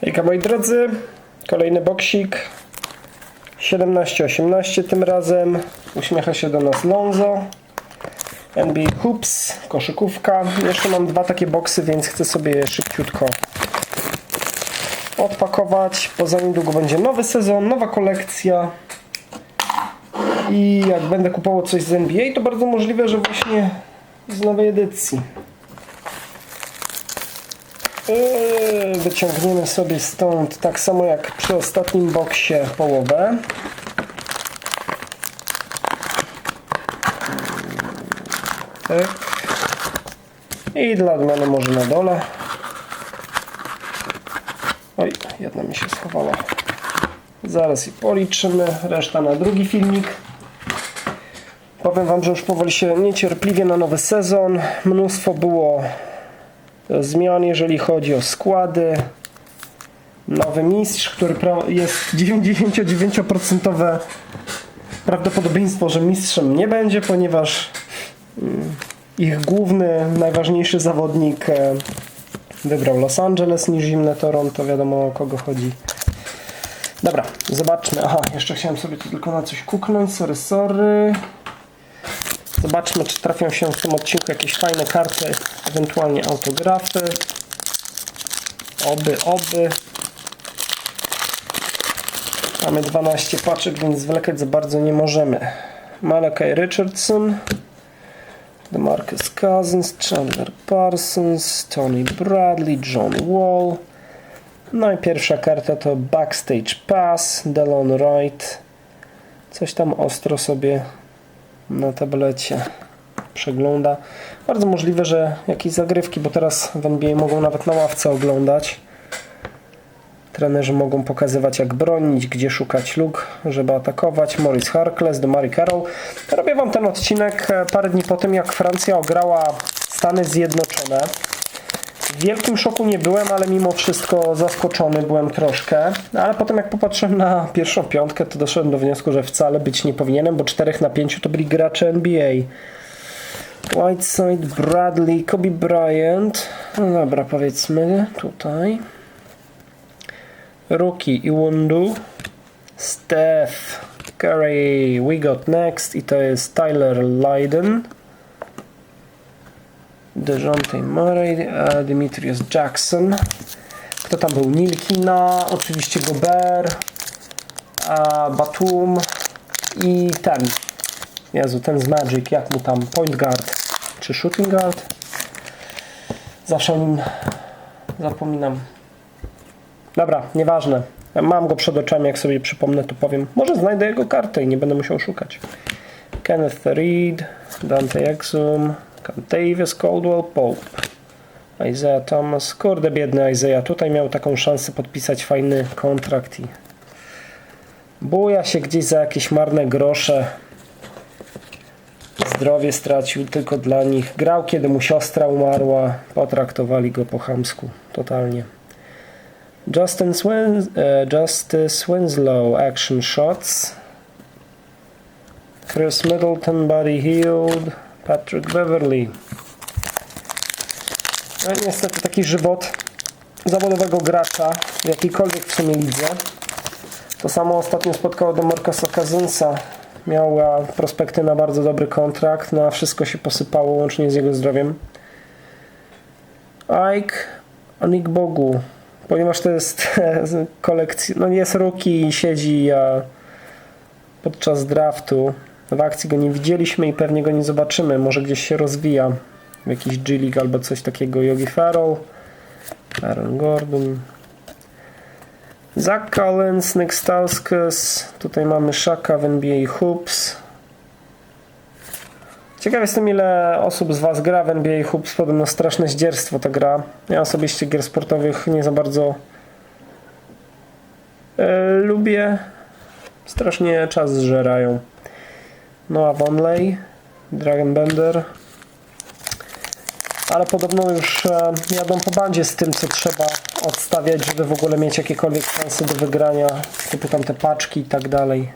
Hejka moi drodzy, kolejny boksik. 17-18 tym razem. Uśmiecha się do nas Lonzo. NBA Hoops, koszykówka. Jeszcze mam dwa takie boksy, więc chcę sobie je szybciutko odpakować. Bo za niedługo będzie nowy sezon, nowa kolekcja. I jak będę kupował coś z NBA to bardzo możliwe, że właśnie z nowej edycji Wyciągniemy sobie stąd tak samo jak przy ostatnim boksie połowę. Tak. I dla odmiany może na dole. Oj, jedna mi się schowała. Zaraz i policzymy. Reszta na drugi filmik. Powiem Wam, że już powoli się niecierpliwie na nowy sezon. Mnóstwo było zmian, jeżeli chodzi o składy. Nowy mistrz, który jest 99% prawdopodobieństwo, że mistrzem nie będzie, ponieważ mm, ich główny, najważniejszy zawodnik e, wybrał Los Angeles niż zimne Toronto, wiadomo o kogo chodzi. Dobra, zobaczmy. Aha, jeszcze chciałem sobie tu tylko na coś kuknąć, sorry, sorry. Zobaczmy, czy trafią się w tym odcinku jakieś fajne karty, ewentualnie autografy. Oby, oby. Mamy 12 paczek, więc zwlekać za bardzo nie możemy. Malachi Richardson, DeMarcus Cousins, Chandler Parsons, Tony Bradley, John Wall. No i pierwsza karta to Backstage Pass, Delon Wright. Coś tam ostro sobie na tablecie przegląda. Bardzo możliwe, że jakieś zagrywki, bo teraz w NBA mogą nawet na ławce oglądać. Trenerzy mogą pokazywać jak bronić, gdzie szukać luk, żeby atakować. Maurice Harkless, Mary Carroll. Robię Wam ten odcinek e, parę dni po tym, jak Francja ograła Stany Zjednoczone. W wielkim szoku nie byłem, ale mimo wszystko zaskoczony byłem troszkę. Ale potem jak popatrzyłem na pierwszą piątkę, to doszedłem do wniosku, że wcale być nie powinienem, bo 4 na 5 to byli gracze NBA. Whiteside, Bradley, Kobe Bryant. No dobra, powiedzmy tutaj. Rookie Iwundu. Steph Curry, we got next i to jest Tyler Lydon. DeJounte Murray, Demetrius Jackson. Kto tam był? Nilkina, oczywiście Gobert, Batum i ten. Jezu, ten z Magic, jak mu tam? Point guard czy shooting guard? Zawsze o nim zapominam. Dobra, nieważne. Mam go przed oczami, jak sobie przypomnę, to powiem. Może znajdę jego kartę i nie będę musiał szukać. Kenneth Reed, Dante Exum, Davis Caldwell Pope, Isaiah Thomas. Kurde, biedny Isaiah. Tutaj miał taką szansę podpisać fajny kontrakt i buja się gdzieś za jakieś marne grosze. Zdrowie stracił tylko dla nich. Grał, kiedy mu siostra umarła. Potraktowali go po chamsku. Totalnie. Justin Swin, e, Justice Winslow Action Shots. Chris Middleton Body Healed. Patrick Beverly. No i niestety taki żywot zawodowego gracza w jakiejkolwiek w sumie lidze. To samo ostatnio spotkało do Marcasa Cousinsa. Miała prospekty na bardzo dobry kontrakt, no a wszystko się posypało łącznie z jego zdrowiem. Ike Anik Bogu, ponieważ to jest kolekcja, no jest rookie i siedzi a podczas draftu. W akcji go nie widzieliśmy i pewnie go nie zobaczymy. Może gdzieś się rozwija w jakiś G League albo coś takiego. Yogi Farrell, Aaron Gordon, Zach Collins, Nick Stauskas. Tutaj mamy Shaka w NBA Hoops. Ciekaw jestem ile osób z Was gra w NBA Hoops. Podobno straszne zdzierstwo ta gra. Ja osobiście gier sportowych nie za bardzo e, lubię. Strasznie czas zżerają. Noah Vonley, Dragon Bender. Ale podobno już e, jadą po bandzie z tym, co trzeba odstawiać, żeby w ogóle mieć jakiekolwiek szanse do wygrania, typu tam te paczki i tak dalej.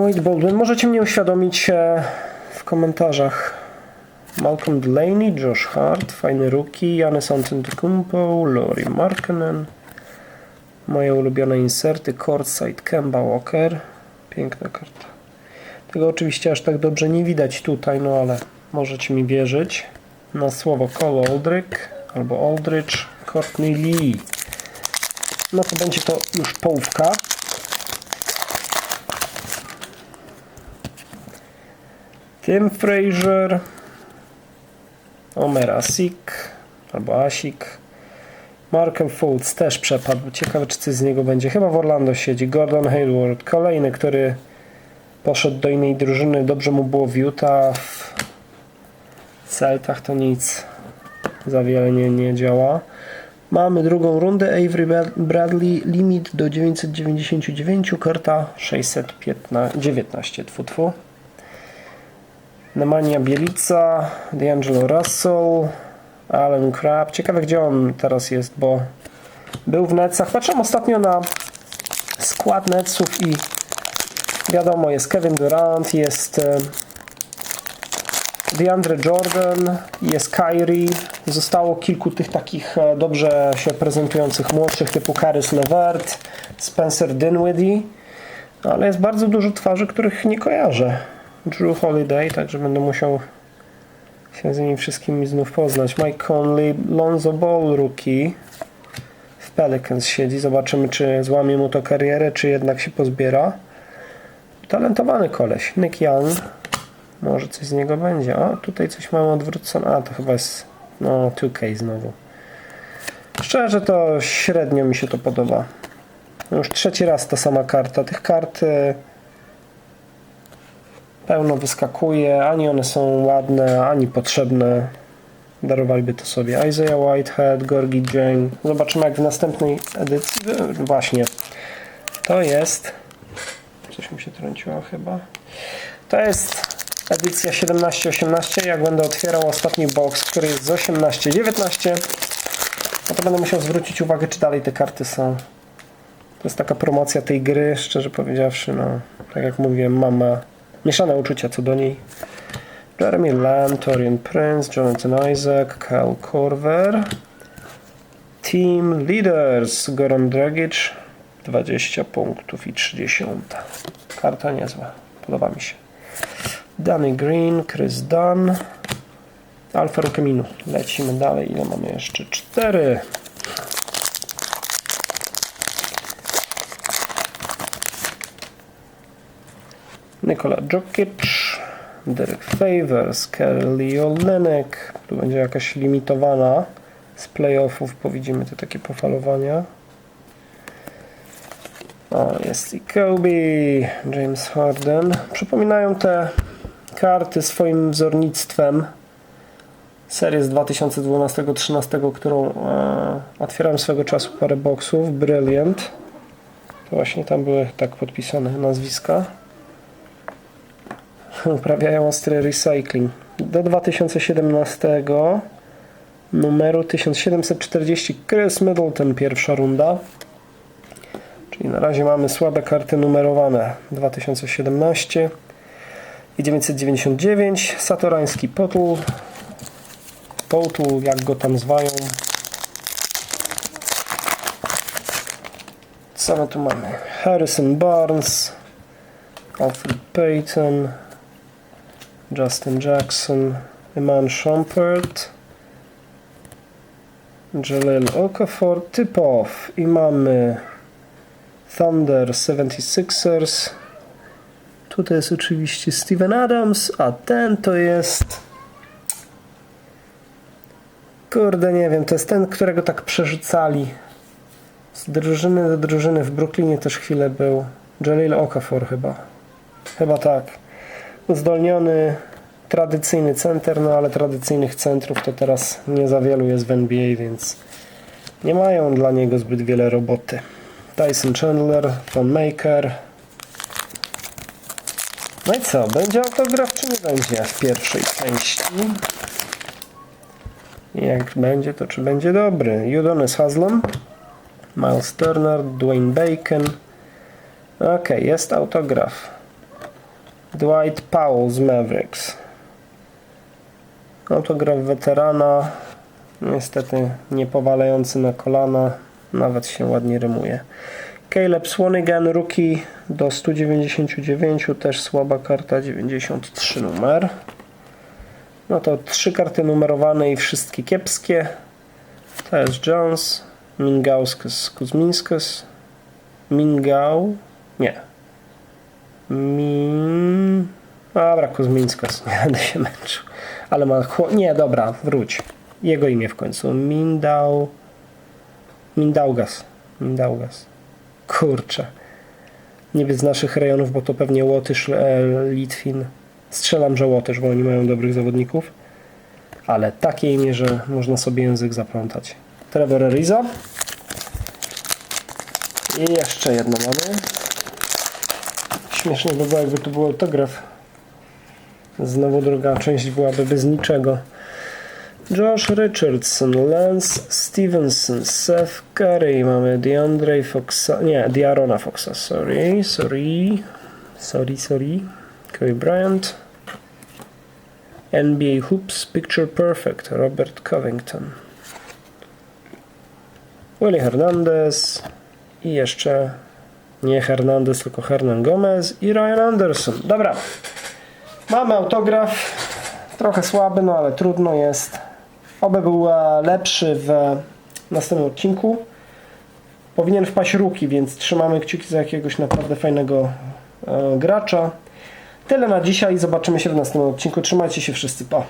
Wade Baldwin, możecie mnie uświadomić e, w komentarzach, Malcolm Delaney, Josh Hart, fajny rookie, Janis Antetokounmpo, Laurie Markkinen. Moje ulubione inserty, Courtside, Kemba Walker. Piękna karta. Tego oczywiście aż tak dobrze nie widać tutaj, no ale możecie mi wierzyć. Na słowo Cole Aldrich albo Aldrich, Courtney Lee. No to będzie to już połówka. Tim Frazier, Omer Asik albo Asik. Markel Fultz też przepadł. Ciekawe, czy coś z niego będzie. Chyba w Orlando siedzi. Gordon Hayward, kolejny, który poszedł do innej drużyny. Dobrze mu było w Utah. W Celtach to nic za wiele nie, nie działa. Mamy drugą rundę. Avery Bradley, limit do 999, karta 619, tfu, tfu. Nemanja Bielica, D'Angelo Russell, Alan Crabb. Ciekawe gdzie on teraz jest, bo był w Netsach. Patrzyłem ostatnio na skład Netsów i wiadomo, jest Kevin Durant, jest e, DeAndre Jordan, jest Kyrie. Zostało kilku tych takich e, dobrze się prezentujących młodszych typu Caris LeVert, Spencer Dinwiddie, ale jest bardzo dużo twarzy, których nie kojarzę. Drew Holiday, także będę musiał się z nimi wszystkimi znów poznać. Mike Conley, Lonzo Ball, rookie. W Pelicans siedzi. Zobaczymy, czy złamie mu to karierę, czy jednak się pozbiera. Talentowany koleś. Nick Young. Może coś z niego będzie. O, tutaj coś mamy odwrócone. A, to chyba jest no 2K znowu. Szczerze to średnio mi się to podoba. Już trzeci raz ta sama karta. Tych kart y, pełno wyskakuje, ani one są ładne, ani potrzebne. Darowaliby to sobie Isaiah Whitehead, Gorgi Jane. Zobaczymy jak w następnej edycji. Właśnie. To jest. Coś mi się trąciło chyba. To jest edycja 17-18. Jak będę otwierał ostatni box, który jest z 18-19, no to będę musiał zwrócić uwagę, czy dalej te karty są. To jest taka promocja tej gry, szczerze powiedziawszy, no, tak jak mówiłem, mama mieszane uczucia co do niej. Jeremy Lamb, Torian Prince, Jonathan Isaac, Kyle Korver. Team Leaders, Goran Dragic, 20 punktów i 30. Karta niezła, podoba mi się. Danny Green, Chris Dunn, Alfa Camino. Lecimy dalej, ile mamy jeszcze? 4. Nikola Djokic, Derek Favors, Kelly Olenek. Tu będzie jakaś limitowana z playoffów, bo widzimy te takie pofalowania. O, jest i Kobe, James Harden. Przypominają te karty swoim wzornictwem serię z 2012-13, którą e, otwierałem swego czasu parę boxów. Brilliant. To właśnie tam były tak podpisane nazwiska uprawiają ostry recycling. Do 2017 numeru 1740 Chris Middleton pierwsza runda. Czyli na razie mamy słabe karty numerowane 2017 i 999 Satorański Potul Potul, jak go tam zwają co my tu mamy? Harrison Barnes Alfred Payton Justin Jackson, Iman Shumpert, Jaleel Okafor, typ-off i mamy Thunder 76ers. Tutaj jest oczywiście Steven Adams, a ten to jest kurde nie wiem, to jest ten, którego tak przerzucali. Z drużyny do drużyny w Brooklynie też chwilę był. Jaleel Okafor chyba. Chyba tak uzdolniony, tradycyjny center, no ale tradycyjnych centrów to teraz nie za wielu jest w NBA, więc nie mają dla niego zbyt wiele roboty. Tyson Chandler, Von Maker. No i co, będzie autograf czy nie będzie w pierwszej części? Jak będzie, to czy będzie dobry? Udonis Haslam, Miles Turner, Dwayne Bacon. Ok, jest autograf. Dwight Powell z Mavericks. Autograf weterana. Niestety nie powalający na kolana. Nawet się ładnie rymuje. Caleb Swanigan, rookie do 199, też słaba karta, 93 numer. No to trzy karty numerowane i wszystkie kiepskie. To jest Jones, Mingauskas, Kuzminskas, Mingau, nie. Min... Dobra, Kuzminskas, nie będę się męczył. Ale ma... Nie, dobra, wróć. Jego imię w końcu. Mindau... Mindaugas. Mindaugas. Kurczę. Nie z naszych rejonów, bo to pewnie Łotysz, e, Litwin. Strzelam, że Łotysz, bo oni mają dobrych zawodników. Ale takie imię, że można sobie język zaplątać. Trevor Ariza. I jeszcze jedno mamy. Śmiesznie by było, jakby to był autograf. Znowu druga część byłaby bez niczego. Josh Richardson, Lance Stevenson, Seth Curry, mamy DeAndre Foxa, nie, Diarona Foxa, sorry, sorry, sorry, sorry, Kobe Bryant, NBA Hoops, Picture Perfect, Robert Covington, Willie Hernandez i jeszcze nie Hernandez, tylko Hernan Gomez i Ryan Anderson. Dobra, mamy autograf, trochę słaby, no ale trudno jest. Oby był e, lepszy w następnym odcinku. Powinien wpaść ruki, więc trzymamy kciuki za jakiegoś naprawdę fajnego e, gracza. Tyle na dzisiaj. Zobaczymy się w następnym odcinku. Trzymajcie się wszyscy. Pa.